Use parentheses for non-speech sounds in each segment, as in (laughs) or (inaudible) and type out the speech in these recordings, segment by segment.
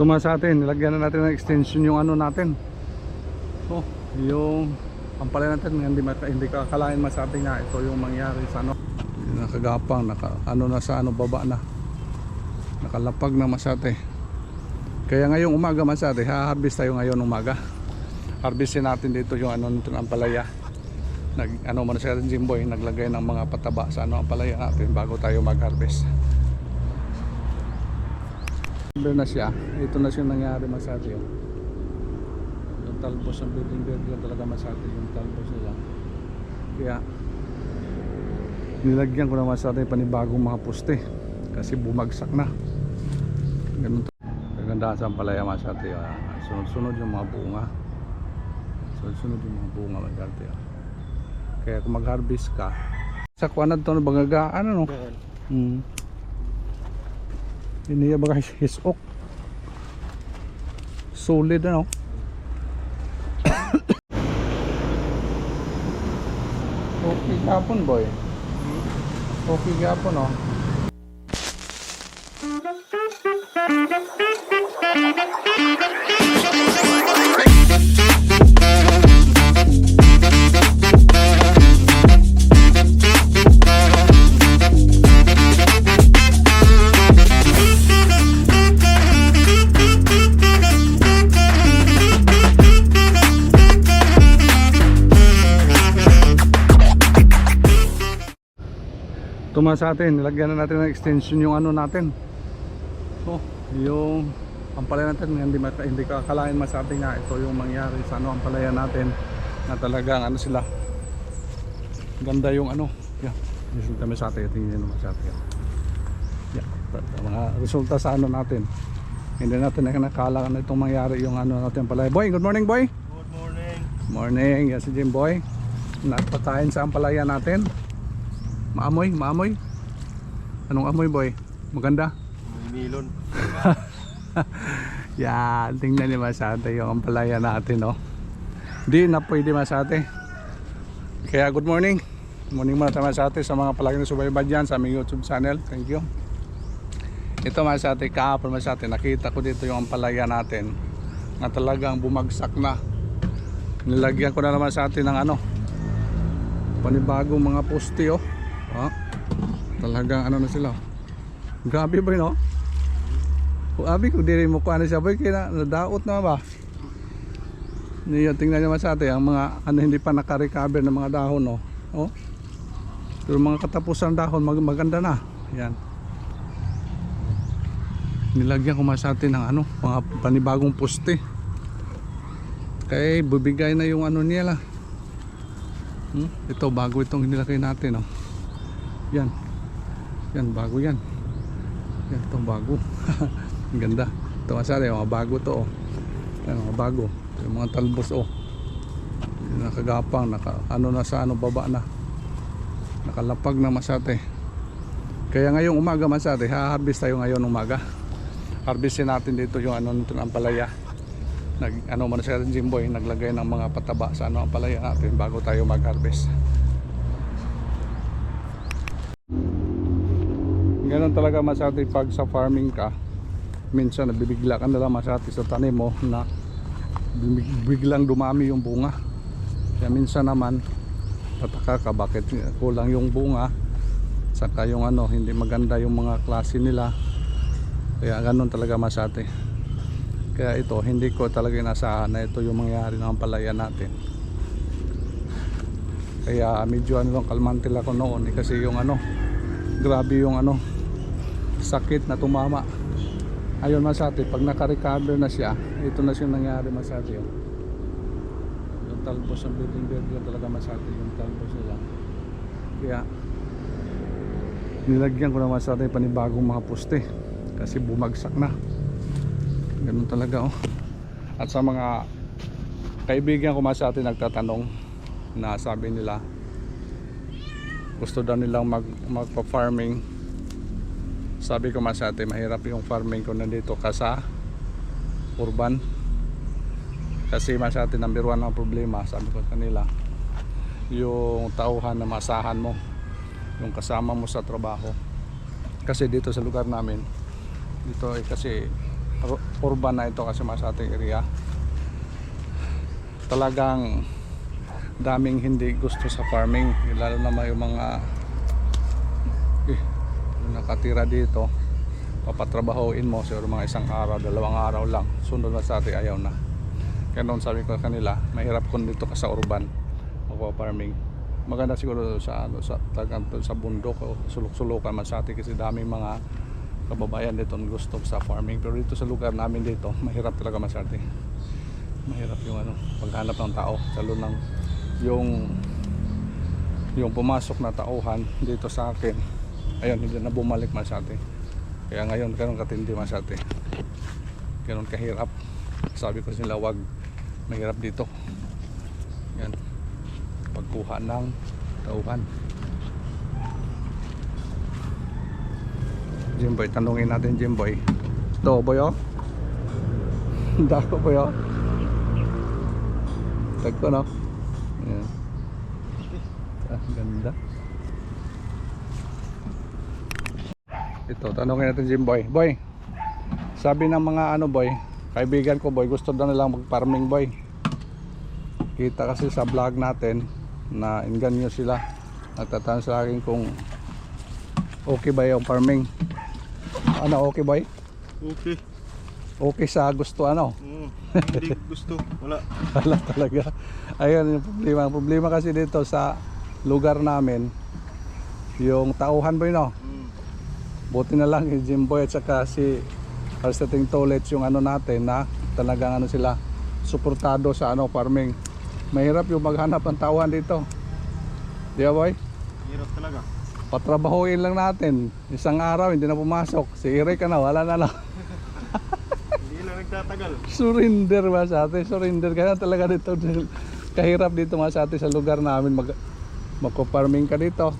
Tuma sa atin, nilagyan na natin ng extension yung ano natin. Oh, yung pampalay natin, hindi, hindi ka akalain mas atin nga ito yung mangyari sa ano. Nakagapang, naka, ano na sa ano baba na. Nakalapag na masate. Kaya ngayong umaga masate, ha-harvest tayo ngayon umaga. Harvestin natin dito yung ano nito ng ampalaya. Nag, ano man siya Jimboy, naglagay ng mga pataba sa ano ampalaya natin bago tayo mag-harvest. Number na siya. Ito na siya nangyari masati. Oh. Yung talbos ng building building talaga masati yung talbos nila. Kaya nilagyan ko na masati panibagong mga poste kasi bumagsak na. Ganun to. Kagandahan sa palaya masati. ah. Sunod-sunod yung mga bunga. Sunod-sunod yung mga bunga masati. ah. Kaya kung mag-harvest ka, sa kuwanan to, bagagaan ano? Hmm. Iniya ba guys, his oak. Solid ano. (coughs) okay gapon boy. Okay gapon oh. (laughs) Tuma sa atin, nilagyan na natin ng extension yung ano natin. Oh, yung pampalaya natin, hindi, maka, hindi ka akalain mas atin nga ito yung mangyari sa ano ampalaya natin na talagang ano sila. Ganda yung ano. Yeah. Resulta mo sa atin, tingnan mo sa atin. Yeah. Mga resulta sa ano natin. Hindi natin na nakala na itong mangyari yung ano natin ampalaya. Boy, good morning boy. Good morning. Morning, yan si Jim Boy. Nagpakain sa ampalaya natin. Maamoy, maamoy. Anong amoy boy? Maganda? Milon. (laughs) Yan, tingnan niyo masate yung ampalaya natin, no? Di na pwede masate. Kaya good morning. Good morning muna sa masate sa mga palagi na subaybad dyan sa aming YouTube channel. Thank you. Ito masate, kahapon masate, nakita ko dito yung ampalaya natin na talagang bumagsak na. Nilagyan ko na naman sa atin ng ano, panibagong mga poste, oh. Oh, talagang ano na sila. Grabe ba no? Kung abi kung diri mo kuha na siya boy kaya na- nadaot na ba? Niyo tingnan naman sa atin ang mga ano hindi pa naka-recover ng mga dahon no. Oh. Pero mga katapusan dahon mag maganda na. Yan. Nilagyan ko mas sa atin ng ano, mga panibagong poste. Kaya bibigay na yung ano niya lah. Hmm? Ito bago itong nilagay natin oh. Yan. Yan bago yan. Yan itong bago. (laughs) Ang ganda. Ito masari mga bago to oh. Yan mga bago. Yung mga talbos oh. Nakagapang, naka, ano na sa ano baba na. Nakalapag na masate. Kaya ngayong umaga masate, ha-harvest tayo ngayon umaga. Harvestin natin dito yung ano nito ng palaya. Nag ano man siya Jimboy, naglagay ng mga pataba sa ano ang palaya natin bago tayo mag-harvest. Ganun talaga masati pag sa farming ka. Minsan nabibigla ka na lang sa tanim mo na biglang dumami yung bunga. Kaya minsan naman tataka ka bakit kulang yung bunga saka yung ano hindi maganda yung mga klase nila kaya ganun talaga masati kaya ito hindi ko talaga inasahan na ito yung mangyayari ng palaya natin kaya medyo ano lang kalmante lang ako noon eh, kasi yung ano grabe yung ano sakit na tumama. Ayun masati pag naka-recover na siya ito na siya nangyari masati oh. yung talbos ng building building talaga masati yung talbos nila kaya nilagyan ko na masati panibagong mga poste kasi bumagsak na. Ganun talaga oh. At sa mga kaibigan ko masati nagtatanong na sabi nila gusto daw nilang mag, magpa-farming sabi ko masate mahirap yung farming ko nandito ka sa urban. Kasi masate number one ang problema sabi ko kanila yung tauhan na masahan mo yung kasama mo sa trabaho. Kasi dito sa lugar namin dito ay kasi ur- urban na ito kasi mas ating area. Talagang daming hindi gusto sa farming lalo na may mga yung nakatira dito papatrabahoin mo siguro mga isang araw dalawang araw lang sunod na sa atin ayaw na. Kaya noon sabi ko kanila mahirap kung dito ka sa urban magpa farming. Maganda siguro sa ano sa talagang doon sa bundok o sulok-sulukan man sa atin kasi daming mga kababayan dito ang gusto sa farming. Pero dito sa lugar namin dito mahirap talaga masyarte mahirap yung ano paghanap ng tao lalo ng yung yung pumasok na tauhan dito sa akin ayun hindi na bumalik masyate kaya ngayon ganun katindi masyate ganun kahirap. Sabi ko sila wag mahirap dito. Yan. Pagkuha ng tauhan. Jimboy, tanungin natin Jimboy. Ito boy oh. (laughs) Dako boy oh. Tagko no? Yan ah, ganda ito tanongin natin Jimboy boy sabi ng mga ano boy kaibigan ko boy gusto daw nilang mag farming boy kita kasi sa vlog natin na inganyo sila nagtatanong sa akin kung okay ba yung farming ano okay boy Okay. okay sa gusto ano Mm, hindi (laughs) gusto. Wala. wala talaga ayun yung problema ang problema kasi dito sa lugar namin yung tauhan boy no Mm. Buti na lang yung Jimboy at saka si Arsteting Tolets yung ano natin na talagang ano sila suportado sa ano farming. Mahirap yung maghanap ng tauhan dito. Di ba boy? Hirap talaga. patrabahuin lang natin. Isang araw hindi na pumasok. Si Eric ano wala na lang. (laughs) Hindi na nagtatagal. surrender ba sa atin? Surrender kaya talaga dito. Kahirap dito mga sa atin sa lugar namin. Mag magko-farming ka dito.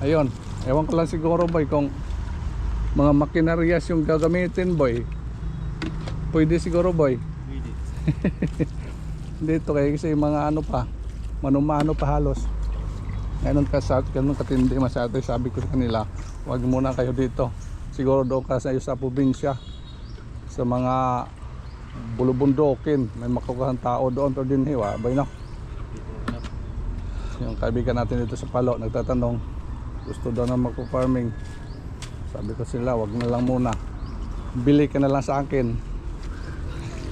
Ayun ewan ko lang siguro boy kung mga makinarias yung gagamitin boy. Pwede siguro boy. Pwede. (laughs) dito kaya kasi mga ano pa manumano pa halos. Ganun ka sa ganun katindi masyado sabi ko sa kanila wag muna kayo dito. Siguro doon ka sa sa probinsya sa mga bulubundokin may makukuha tao doon pero din hiwa bay no? Yung kaibigan natin dito sa Palo nagtatanong gusto daw na magpo-farming sabi ko sila wag na lang muna. Bili ka na lang sa akin.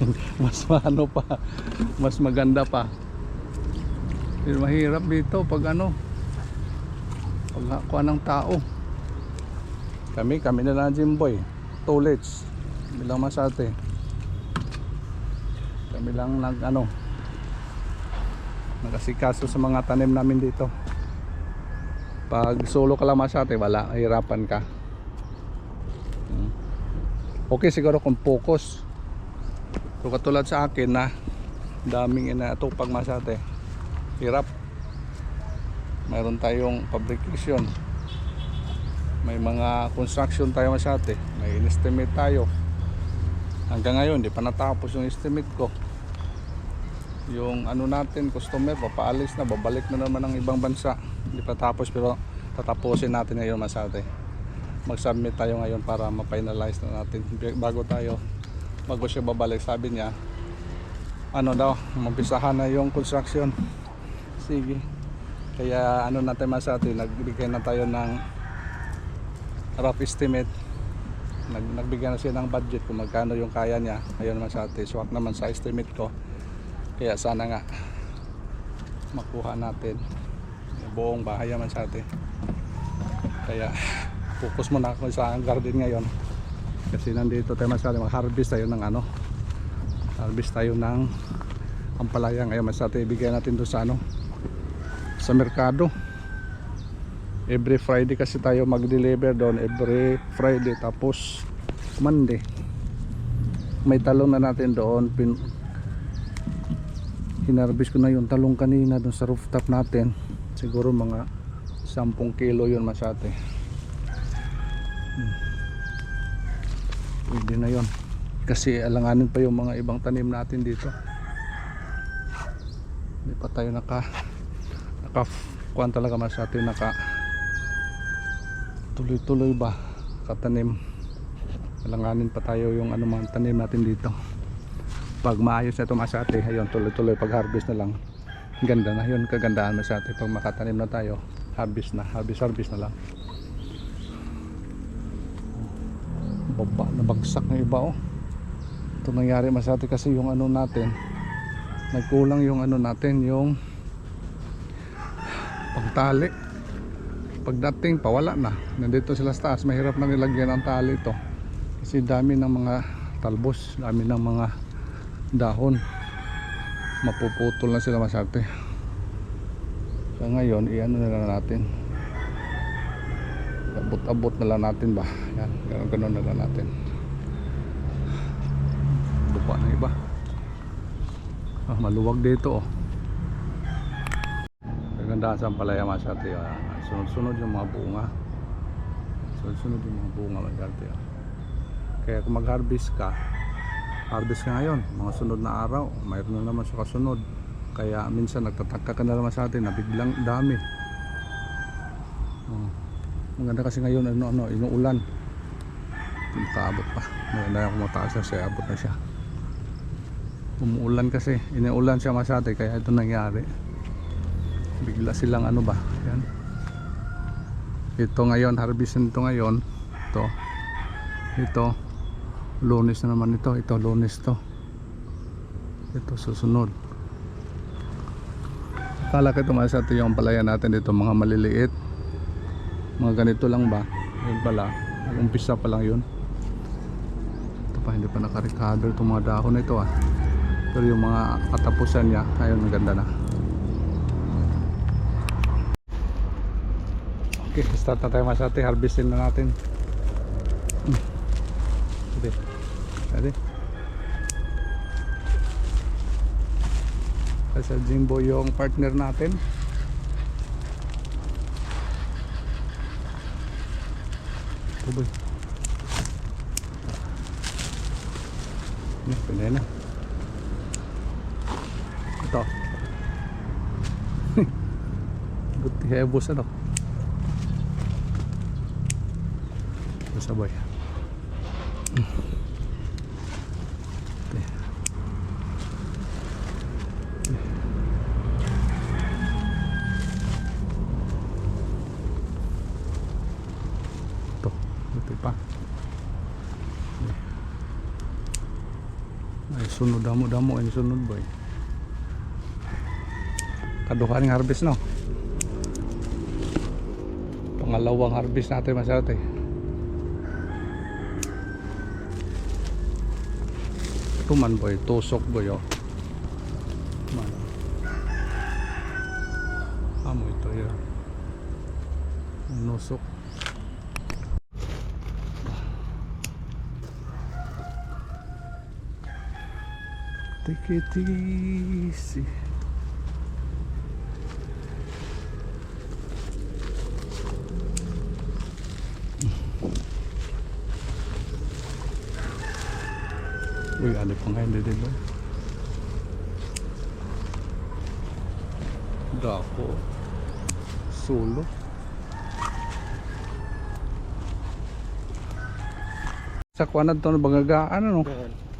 (laughs) Mas maano pa mas maganda pa. Pero mahirap dito pag ano pag kuha ng tao. Kami kami na lang Jimboy toilets kami lang masate. Kami lang nag ano nagasikaso sa mga tanim namin dito pag solo ka lang masate wala hirapan ka okay siguro kung focus So katulad sa akin na daming inatupag masate. Hirap. Mayroon tayong fabrication. May mga construction tayo masate. May estimate tayo. Hanggang ngayon, di pa natapos yung estimate ko. Yung ano natin, customer, papaalis na, babalik na naman ng ibang bansa. Hindi pa tapos pero tatapusin natin ngayon masate. Mag-submit tayo ngayon para ma-finalize na natin. Bago tayo bago siya babalik sabi niya ano daw umpisahan na yung construction. Sige. Kaya ano natin masati nagbigay na tayo ng rough estimate. Nag, nagbigay na siya ng budget kung magkano yung kaya niya. Ayun naman sa atin swak naman sa estimate ko kaya sana nga. Makuha natin buong bahay naman sa atin. Kaya focus muna ako sa garden ngayon. Kasi nandito tayo masyado mag-harvest tayo ng ano harvest tayo ng ampalaya ngayon. Masyado ibigay natin doon sa ano sa merkado. Every Friday kasi tayo mag-deliver doon. Every Friday tapos Monday. May talong na natin doon. Pin hinarvest ko na yung talong kanina doon sa rooftop natin. Siguro mga 10 kilo yun masyate pwede na yon kasi alanganin pa yung mga ibang tanim natin dito. Hindi pa tayo naka naka kuhan talaga mas atin naka tuloy tuloy ba katanim? Alanganin pa tayo yung mga tanim natin dito. Pag maayos na ito masate, ayun, tuloy-tuloy pag harvest na lang. Ganda na yun, kagandaan masate. Pag makatanim na tayo, harvest na, harvest, harvest na lang. Baba, nabagsak ng iba oh. Ito nangyari masate kasi yung ano natin, nagkulang yung ano natin, yung pagtali. Pagdating, pawala na. Nandito sila sa taas, mahirap na nilagyan ng tali ito. Kasi dami ng mga talbos, dami ng mga dahon. Mapuputol na sila masarte. So ngayon, iano na lang natin. Abot-abot na lang natin ba? Yan, ganun, ganun na lang natin. Buka ng iba. Ah, maluwag dito oh. Gaganda sa palaya masarte. Ah. Sunod-sunod yung mga bunga. Sunod-sunod yung mga bunga masarte. Ah. Kaya kung mag-harvest ka, harvest ngayon, mga sunod na araw, mayroon na naman sa kasunod. Kaya minsan nagtataka ka na naman sa atin na biglang dami. Oh. Maganda kasi ngayon ano ano inuulan. Makaabot pa. Maganda yung kumataas na siya, abot na siya. Umuulan kasi, inuulan siya masate kaya ito nangyari. Bigla silang ano ba? Yan. Ito ngayon, harvest nito ngayon. Ito. Ito. Lunes na naman ito. Ito lunes to. Ito susunod. Kala ko ito masate yung palaya natin dito mga maliliit. Mga ganito lang ba? Yun pala. Umpisa pa lang yun. Ito pa hindi pa nakarecover itong mga dahon ito ah. Pero yung mga katapusan niya ayun maganda na. Okay start na tayo masate harvestin na natin. Hmm. pwede pwede sa Jimbo yung partner natin Tuboy. Ini pwede na. Ito. (laughs) Buti hebos ano. Sabay. Ito. Buti pa. Ay, sunod damo-damo ay sunod boy. Kaduha ng harvest no. Pangalawang harvest natin masyado. Ito man boy, tusok boy oh. Amo ito yun. Nusok. Take it easy. Uy, pa nga hindi din ba? Dako. Solo. Sa kuwanan to na bagagaan ano?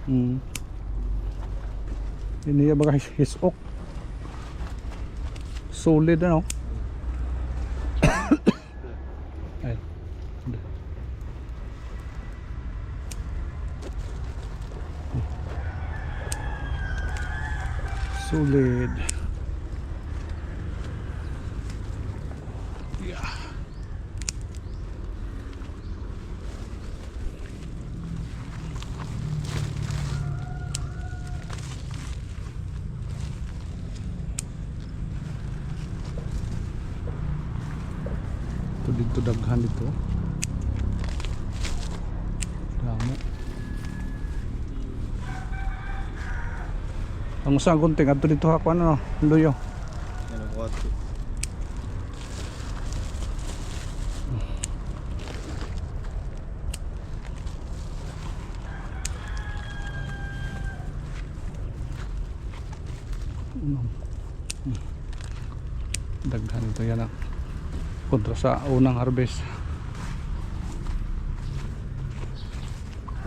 Hmm. Ya bagay hisok. Solid ano? (coughs) Ay. Solid. Ito dito daghan ito. Damo. Ang usang gunting adto dito ako ano, luyo. Yan ang kwatro. Mm. Daghan ito yan ah. Kontra sa unang harvest.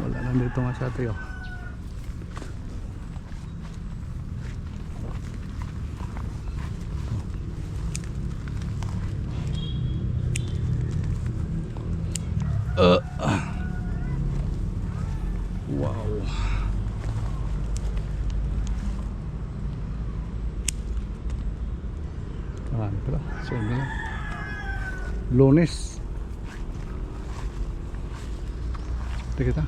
Andito nga sa atin oh. Uh. Wow. Marami pala. So, yun na lang. Lunes. Ito kita.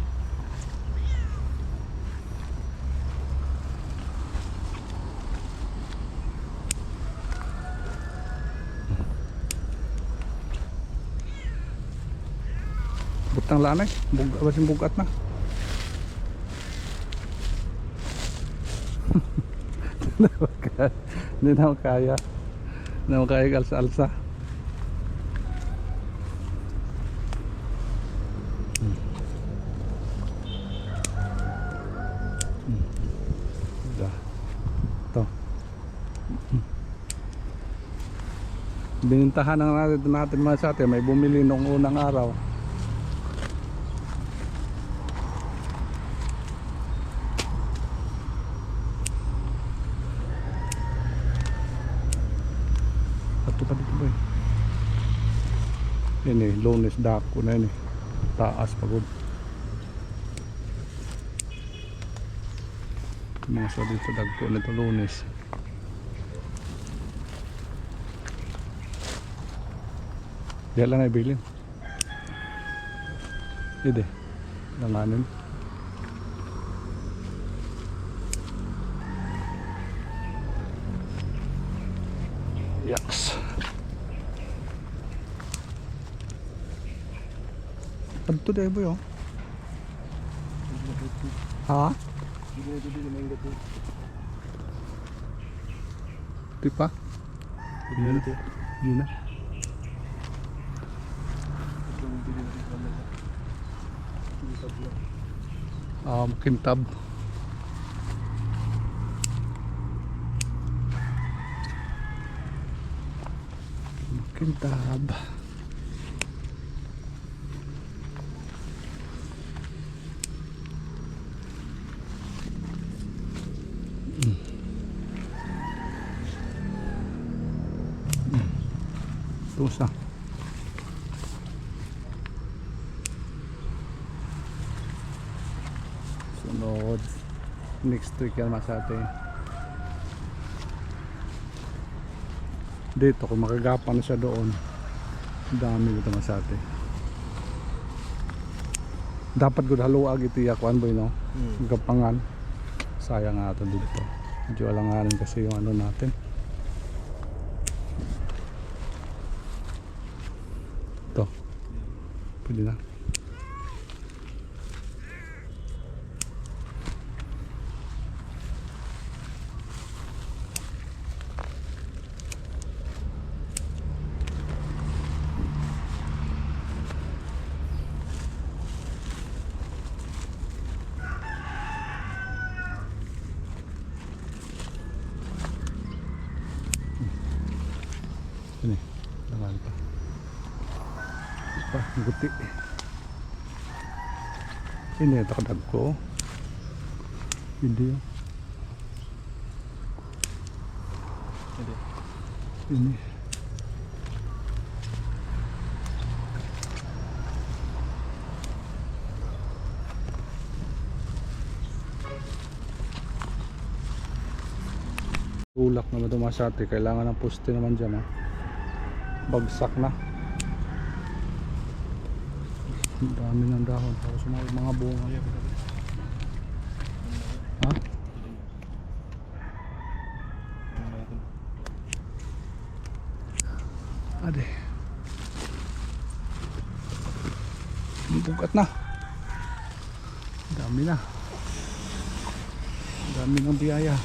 Butang lanay. Bug, basin bugat na. (laughs) Hindi na kaya. Hindi na kaya alsa-alsa. Da. Ito. Binintahan ng natin, natin mga sa atin. May bumili nung unang araw. Ato pa dito ba eh. Yan eh, lunes dako na yan eh. Taas pagod. Mga sa dito dagko nito lunes. Diyan lang ay bilin. Ide. Langanin. Yaks. Adto dai boy oh. Ha? Di pa? Yun na. Yun na. Um, kintab. Kintab. Tuos na. Sunod. Next week yan masate. Dito kung makagapan na siya doon. Dami dito masate. Dapat gud haluag iti yakuan boy no. Hmm. Gapangan. Sayang nga ito dito. Medyo alanganin kasi yung ano natin. Ito. Pwede na. Ini, naman pa. Pa, guti. Ini ito kadag ko. Hindi oh. Ini. Tulak naman ito mga sate. Kailangan ng poste naman dyan. Oh. Bagsak na. Ang dami ng dahon. Tapos mga, mga bunga. Ha? Ade. Ang bugat na. Dami na. Dami ng biyaya.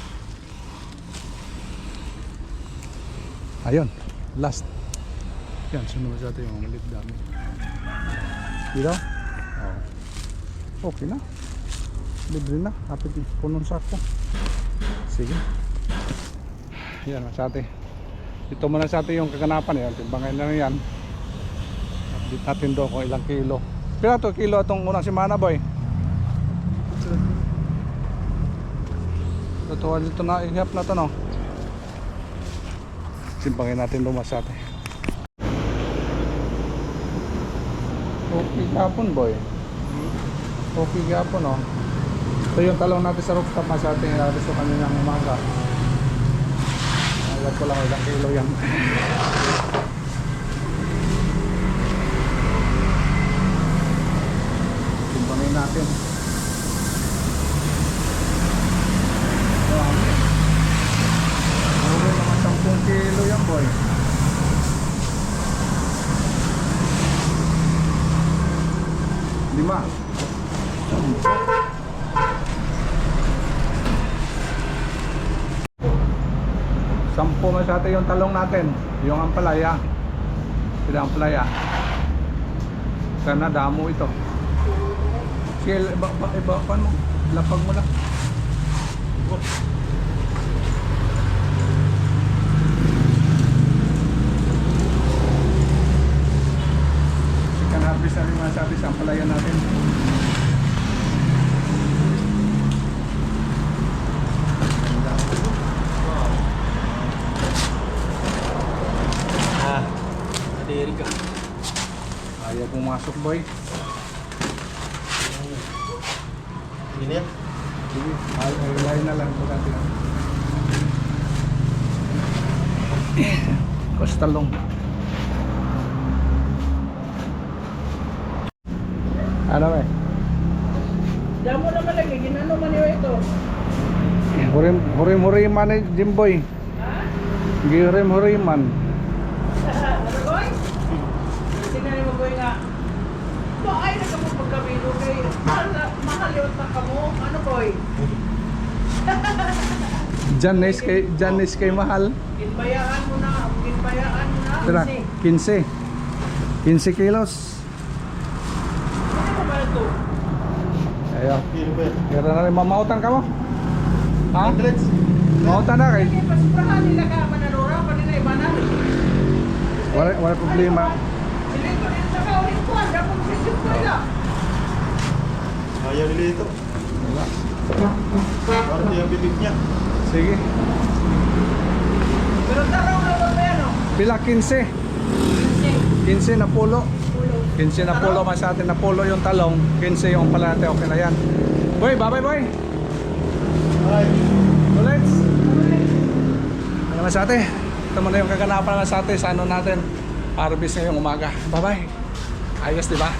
Ayun. Last. Yan, sunod sa atin yung maliit dami. Dito? Oh. Okay na. Libre na. Kapit punong sako. Sige. Yan, masate. Ito muna sa atin yung kaganapan. Yan. Timbangan na yan. Update natin doon kung ilang kilo. Pila to kilo itong unang simana boy? Totoo dito na ihap na to no. Timbangin natin doon masate. Okay gapon, boy. Okay gapon, no? Ito yung talong natin sa rooftop masate. Nabis ko kaninang umaga. Alam ko lang ilang kilo yan. Simpangin natin. Marami. Siguro mga 10 kilo yan boy. Lima. Sampo masyate yung talong natin. Yung ampalaya. Sila ampalaya. Sana damo ito. Sige, iba, iba, iba, paano? Lapag mo lang. Chicken harvest na rin mga sabi sa ampalaya natin. Ah, nadiri ka. Ayaw pumasok boy. Hindi yan. Sige, ay, ay, lain na lang po natin. (coughs) Kostalong. Ano eh? Diyan mo naman lagi, ginano man yun ito. Hurim, hurim huriman eh, Jimboy. Ha? Girim huriman. ano boy? Tingnan mo boy nga. Ba ay na kamo pagkabilo kay mahal mahal yun na kamo. Ano boy? (laughs) Janis kay Janis kay mahal. Ginbayaan mo na, ginbayaan mo na. Kasi, 15. 15 kilos. Ano ba ba ito? Ayo. Kaya na rin mamautan ka mo. Ha? Hundreds? Mautan na kay. Kaya pasprahan nila ka mananura pa nila ibanan. Wala wala problema. Sila ko din sa kaulit ko, ang dapong sisip ko nila. Ayaw nila ito. Wala. Parang ang bibig niya. Sige. Pero taraw na ba ba yan o? Pila 15. 15 na pulo. 15 na pulo mas atin na pulo yung talong. 15 yung palate. Okay na yan. Boy, bye bye boy. Ay. Ulit. Ano na sa ate? Ito muna yung kaganapan na sa ate sa ano natin. Harvest ngayong umaga. Bye bye. Ayos di ba?